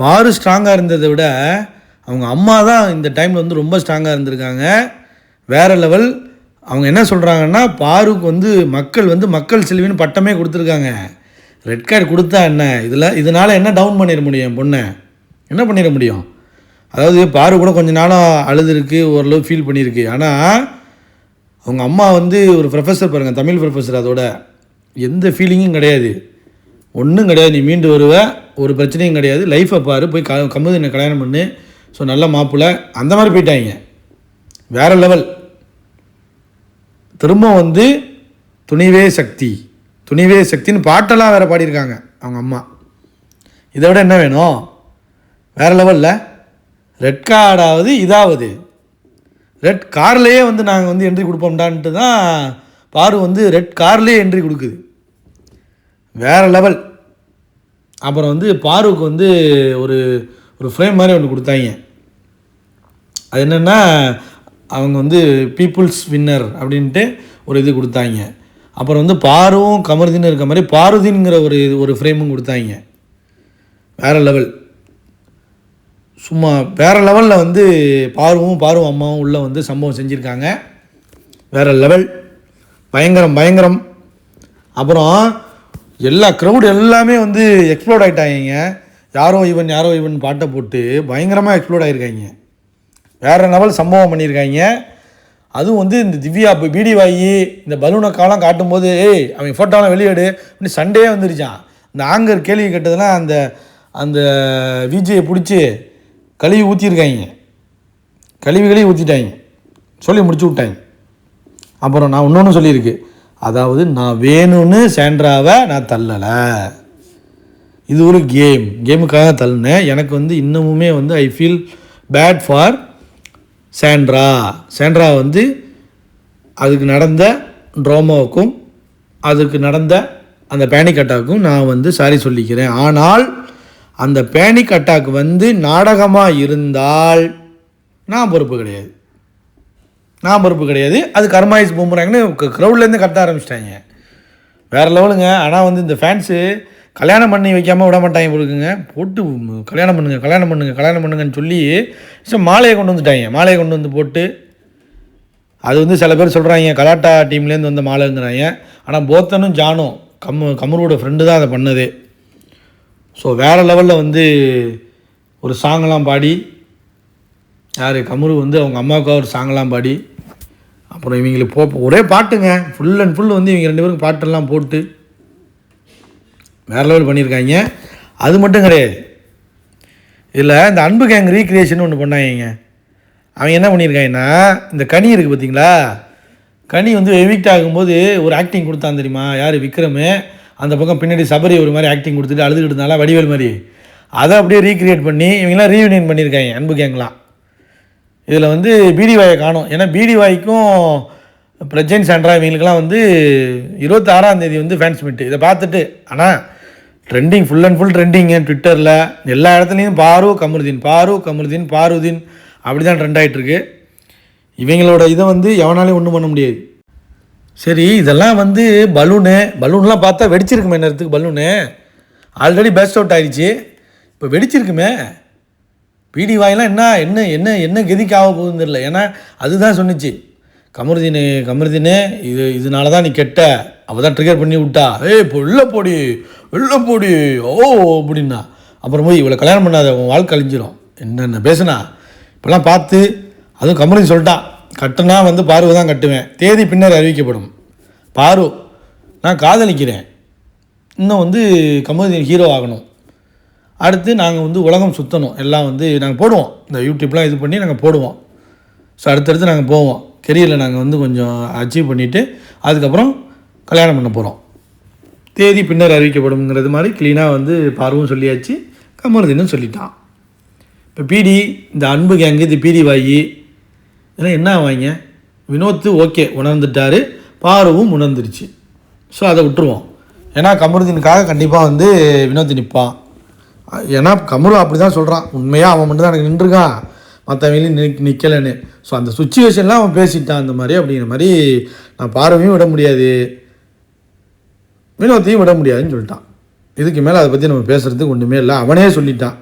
பாரு ஸ்ட்ராங்காக இருந்ததை விட அவங்க அம்மா தான் இந்த டைமில் வந்து ரொம்ப ஸ்ட்ராங்காக இருந்திருக்காங்க. வேறு லெவல் அவங்க என்ன சொல்கிறாங்கன்னா பாருக்கு வந்து மக்கள் வந்து மக்கள் செல்வின்னு பட்டமே கொடுத்துருக்காங்க. ரெட் கார்டு கொடுத்தா என்ன? இதில் இதனால் என்ன டவுன் பண்ணிட முடியும் என் பொண்ணை? என்ன பண்ணிட முடியும்? அதாவது பாரு கூட கொஞ்ச நாளாக அழுதுருக்கு ஓரளவு ஃபீல் பண்ணியிருக்கு ஆனால் அவங்க அம்மா வந்து ஒரு ப்ரொஃபஸர் பாருங்கள் தமிழ் ப்ரொஃபஸர் அதோட. எந்த ஃபீலிங்கும் கிடையாது. ஒன்றும் கிடையாது. நீ மீண்டு வருவ ஒரு பிரச்சனையும் கிடையாது. லைஃப்பை பாரு போய் க கம்முதினை கல்யாணம் பண்ணு. ஸோ நல்ல மாப்பிள்ளை. அந்த மாதிரி போயிட்டாங்க. வேறு லெவல் திரும்ப வந்து துணிவே சக்தி. துணிவே சக்தின்னு பாட்டெல்லாம் வேறு பாடியிருக்காங்க அவங்க அம்மா. இதை விட என்ன வேணும்? வேறு லெவலில் ரெட் கார்டாவது இதாவது. ரெட் கார்லேயே வந்து நாங்கள் வந்து என்ட்ரி கொடுப்போம்டான்ட்டு தான் பாரு வந்து ரெட் கார்லேயே என்ட்ரி கொடுக்குது. வேறு லெவல் அப்புறம் வந்து பாருக்கு வந்து ஒரு ஒரு ஃப்ரேம் மாதிரி ஒன்று கொடுத்தாங்க. அது என்னென்னா அவங்க வந்து பீப்புள்ஸ் வின்னர் அப்படின்ட்டு ஒரு இது கொடுத்தாங்க. அப்புறம் வந்து பாருவும் கமருதீன் இருக்க மாதிரி பாருதீன்ங்கிற ஒரு இது- ஒரு ஃப்ரேமும் கொடுத்தாங்க. வேறு லெவல் சும்மா வேறு லெவலில் வந்து பாருவும் பாருவும் அம்மாவும் உள்ளே வந்து சம்பவம் செஞ்சுருக்காங்க. வேறு லெவல் பயங்கரம் பயங்கரம். அப்புறம் எல்லா க்ரௌடு எல்லாமே வந்து எக்ஸ்ப்ளோர்ட் ஆகிட்டாங்க யாரோ இவன் யாரோ இவன் பாட்டை போட்டு பயங்கரமாக எக்ஸ்ப்ளோர்ட் ஆகியிருக்காங்க வேறு லெவல் சம்பவம் பண்ணியிருக்காங்க. அதுவும் வந்து இந்த திவ்யா இப்போ பீடி வாங்கி இந்த பலூனை காலம் காட்டும்போது ஏய் அவன் ஃபோட்டோலாம் வெளியேடு அப்படின்னு சண்டே வந்துருச்சான் இந்த ஆங்கர் கேள்வி கேட்டதெல்லாம் அந்த அந்த விஜயை பிடிச்சி கழுவி ஊற்றிருக்காங்க கழுவி கழுவி ஊற்றிட்டாங்க சொல்லி முடிச்சு விட்டாங்க. அப்புறம் நான் இன்னொன்று சொல்லியிருக்கு. அதாவது நான் வேணும்னு சேண்ட்ராவை நான் தள்ளலை. இது ஒரு கேம். கேமுக்காக தள்ளினேன். எனக்கு வந்து இன்னமுமே வந்து I feel bad for Sandra Sandra வந்து அதுக்கு நடந்த ட்ரோமாவுக்கும் அதுக்கு நடந்த அந்த பேனிக் அட்டாக்கும் நான் வந்து சாரி சொல்லிக்கிறேன். ஆனால் அந்த பேனிக் அட்டாக் வந்து நாடகமாக இருந்தால் நான் பொறுப்பு கிடையாது. நான் பொறுப்பு கிடையாது. அது கர்மாயிஸ் பூமுறாங்கன்னு க்ரௌட்லேருந்து கத்த ஆரம்பிச்சிட்டாங்க. வேறு லெவலுங்க. ஆனால் வந்து இந்த ஃபேன்ஸு கல்யாணம் பண்ணி வைக்காமல் விட மாட்டாங்க கொடுக்குங்க போட்டு கல்யாணம் பண்ணுங்க கல்யாணம் பண்ணுங்க கல்யாணம் பண்ணுங்கன்னு சொல்லி சரி மாலையை கொண்டு வந்துட்டாங்க. மாலையை கொண்டு வந்து போட்டு அது வந்து சில பேர் சொல்கிறாங்க கலாட்டா டீம்லேருந்து வந்த மாலைங்கிறாங்க. ஆனால் போத்தனும் ஜானும் கம்மு கமரோட ஃப்ரெண்டு தான் அதை பண்ணது. ஸோ வேறு லெவலில் வந்து ஒரு சாங்கெல்லாம் பாடி யார்? கமரு வந்து அவங்க அம்மாவுக்காக ஒரு சாங்கெல்லாம் பாடி அப்புறம் இவங்களுக்கு போ ஒரே பாட்டுங்க. ஃபுல் அண்ட் ஃபுல் வந்து இவங்க ரெண்டு பேரும் பாட்டெல்லாம் போட்டு வேறு லெவல் பண்ணியிருக்காங்க. அது மட்டும் கிடையாது. இல்லை இந்த அன்பு கேங் ரீக்ரியேஷன் ஒன்று பண்ணாங்க அவங்க என்ன பண்ணியிருக்காங்கன்னா இந்த கனி இருக்குது பார்த்தீங்களா கனி வந்து எவிக்ட் ஆகும்போது ஒரு ஆக்டிங் கொடுத்தான் தெரியுமா? யார்? விக்ரமு. அந்த பக்கம் பின்னாடி சபரி ஒரு மாதிரி ஆக்டிங் கொடுத்துட்டு அழுதுகிட்டு இருந்தாலும் வடிவேல் மாதிரி. அதை அப்படியே ரீக்ரியேட் பண்ணி இவங்கெல்லாம் ரீயூனியன் பண்ணியிருக்காங்க அன்பு கேங்லாம் இதில் வந்து பீடிவாயை காணும். ஏன்னா பிடிவாய்க்கும் பிரஜன் சாண்ட்ரா இவங்களுக்குலாம் வந்து இருபத்தாறாம் தேதி வந்து ஃபேன்ஸ் மீட் இதை பார்த்துட்டு ஆனால் trending full and full trending ட்விட்டரில் எல்லா இடத்துலையும் பாரு கமருதீன் பாரு கமருதீன் பாருதீன். அப்படி தான் ட்ரெண்ட் ஆகிட்டுருக்கு இவங்களோட இதை வந்து எவனாலையும் ஒன்றும் பண்ண முடியாது. சரி இதெல்லாம் வந்து பலூனு. பலூன்லாம் பார்த்தா வெடிச்சிருக்குமே நேரத்துக்கு பலூனு. ஆல்ரெடி பேஸ்ட் அவுட் ஆயிடுச்சு. இப்போ வெடிச்சிருக்குமே. பிடி வாயெல்லாம் என்ன என்ன என்ன என்ன கதிக்கு ஆக போகுதுன்னு தெரியல. ஏன்னா அதுதான் சொன்னுச்சு. கமருதீனு கமருதீனு இது இதனால தான் நீ கெட்ட. அவள் தான் ட்ரிகர் பண்ணி விட்டா. ஏய் இப்போ உள்ள போடி உள்ள போடி ஓ அப்படின்னா. அப்புறம் போய் இவளை கல்யாணம் பண்ணாத உன் வாழ்க்கை அழிஞ்சிடும் என்னென்ன பேசுனா? இப்போல்லாம் பார்த்து அதுவும் கமருதீன் சொல்லிட்டான் கட்டுனா வந்து பார்வை தான் கட்டுவேன். தேதி பின்னர் அறிவிக்கப்படும். பாரு நான் காதலிக்கிறேன். இன்னும் வந்து கமருதீன் ஹீரோ ஆகணும். அடுத்து நாங்கள் வந்து உலகம் சுற்றணும் எல்லாம் வந்து நாங்கள் போடுவோம். இந்த யூடியூப்லாம் இது பண்ணி நாங்கள் போடுவோம். ஸோ அடுத்தடுத்து நாங்கள் போவோம். கெரியரில் நாங்கள் வந்து கொஞ்சம் அச்சீவ் பண்ணிவிட்டு அதுக்கப்புறம் கல்யாணம் பண்ண போகிறோம் தேதி பின்னர் அறிவிக்கப்படும்ங்கிறது மாதிரி க்ளீனாக வந்து பார்வும் சொல்லியாச்சு. கமருதீனும் சொல்லிட்டான். இப்போ பீடி இந்த அன்பு கேங்கு இது பீடி வாயி இதெல்லாம் என்ன வாங்க? வினோத்து ஓகே உணர்ந்துட்டாரு. பார்வும் உணர்ந்துருச்சு. ஸோ அதை விட்டுருவோம். ஏன்னா கமருதீனுக்காக கண்டிப்பாக வந்து வினோத் நிற்பான் ஏன்னா கமரு அப்படி தான் சொல்கிறான் உண்மையாக அவன் மட்டும் தான் எனக்கு நின்றுருக்கான். மற்றவங்களையும் நிக் நிற்கலைன்னு ஸோ அந்த சுச்சுவேஷன்லாம் அவன் பேசிட்டான் அந்த மாதிரி அப்படிங்கிற மாதிரி நான் பார்வையும் விட முடியாது. வினோத்தையும் விட முடியாதுன்னு சொல்லிட்டான். இதுக்கு மேலே அதை பற்றி நம்ம பேசுகிறதுக்கு ஒன்றுமே இல்லை. அவனே சொல்லிட்டான்.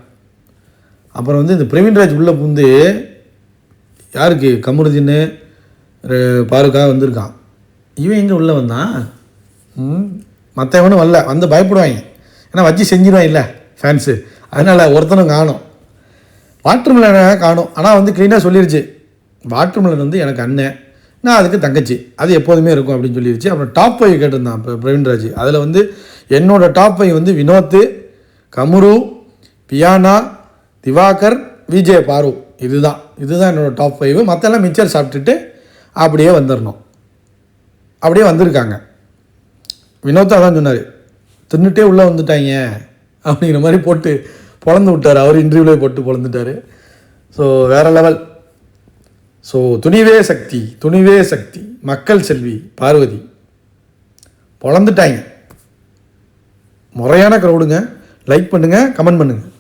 அப்புறம் வந்து இந்த பிரவீன்ராஜ் உள்ளே புந்து யாருக்கு? கமருதின்னு பாருக்கா வந்திருக்கான். இவன் எங்கே உள்ளே வந்தான்? ம் மற்றவனும் வரல. வந்து பயப்படுவாங்க. ஏன்னா வச்சு செஞ்சிருவான் இல்லை. ஃபேன்ஸு அதனால் ஒருத்தனும் காணும். வாட்டர்மெலனை காணும். ஆனால் வந்து க்ளீனாக சொல்லிருச்சு. வாட்டர்மெலன் வந்து எனக்கு அண்ணன் நான் அதுக்கு தங்கச்சி. அது எப்போதுமே இருக்கும் அப்படின்னு சொல்லிடுச்சு அப்புறம் டாப் ஃபைவ் கேட்டிருந்தான் இப்போ பிரவீன்ராஜ். அதில் வந்து என்னோட டாப் ஃபைவ் வந்து வினோத் கமுரு பியானா திவாகர் விஜய் பாரு. இதுதான். இதுதான் என்னோட டாப் ஃபைவ் மற்றெல்லாம் மிச்சர் சாப்பிட்டுட்டு அப்படியே வந்துடணும் அப்படியே வந்திருக்காங்க. வினோத்தா அதான் சொன்னார். தின்னுட்டே உள்ளே வந்துட்டாங்க அப்படிங்கிற மாதிரி போட்டு பொழந்து விட்டார். அவர் இன்டர்வியூலே போட்டு பொழந்துட்டார். ஸோ வேற லெவல் ஸோ துணிவே சக்தி துணிவே சக்தி மக்கள் செல்வி பார்வதி. பொழந்துட்டாங்க முறையான க்ரௌடுங்க லைக் பண்ணுங்கள் கமெண்ட் பண்ணுங்கள்